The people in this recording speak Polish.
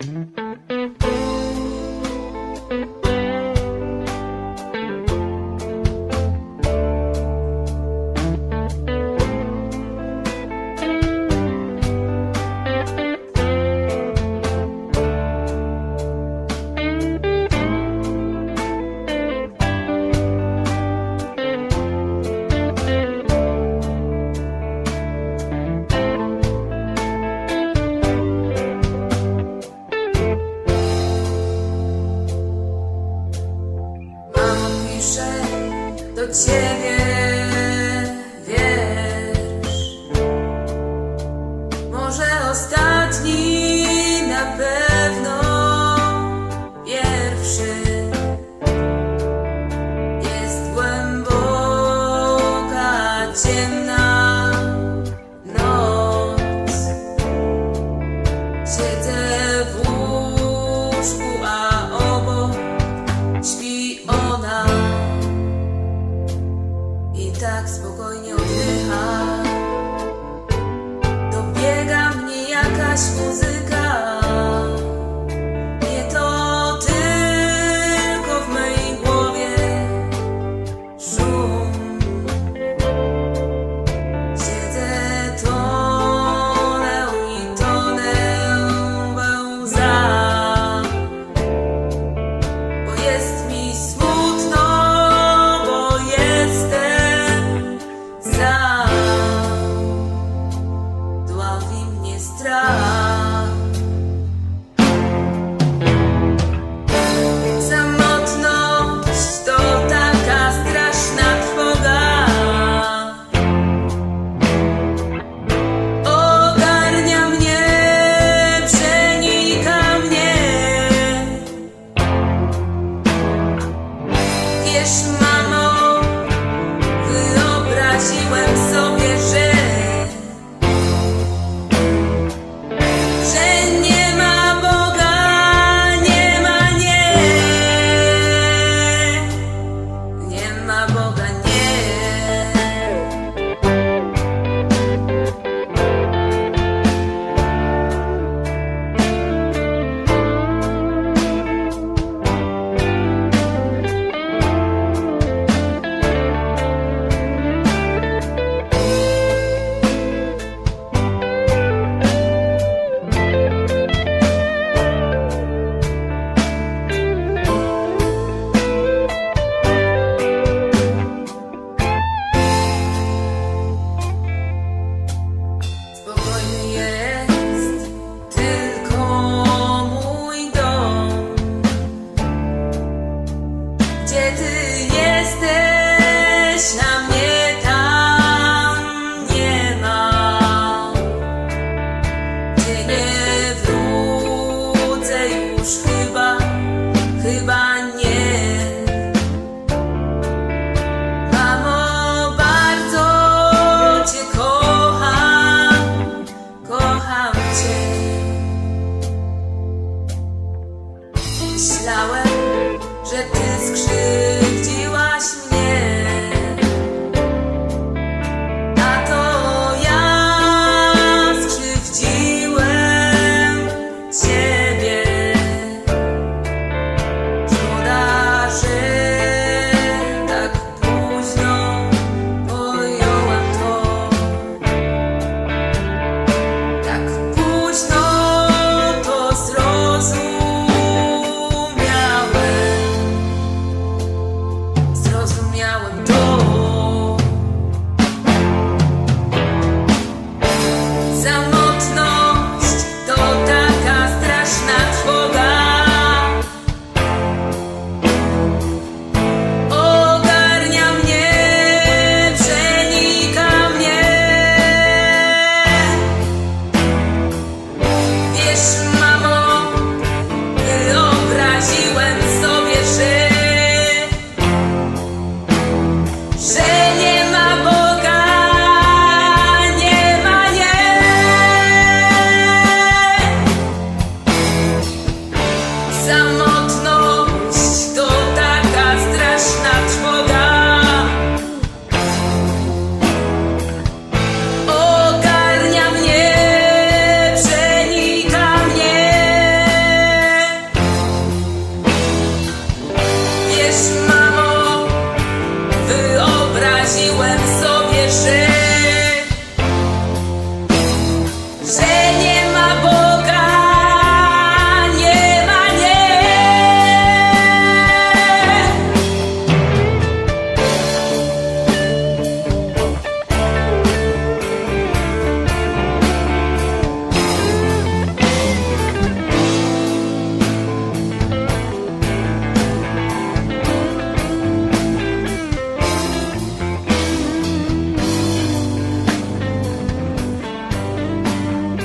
Mamo, do ciebie wiersz. Może ostatni, na pewno pierwszy. Jest głęboka, ciemna tak spokojnie oddycha. Dobiega mnie jakaś muzyka. nie wrócę już chyba, chyba nie. Mamo, bardzo cię kocham, kocham cię. Myślałem, że ty skrzydłeś. kiss my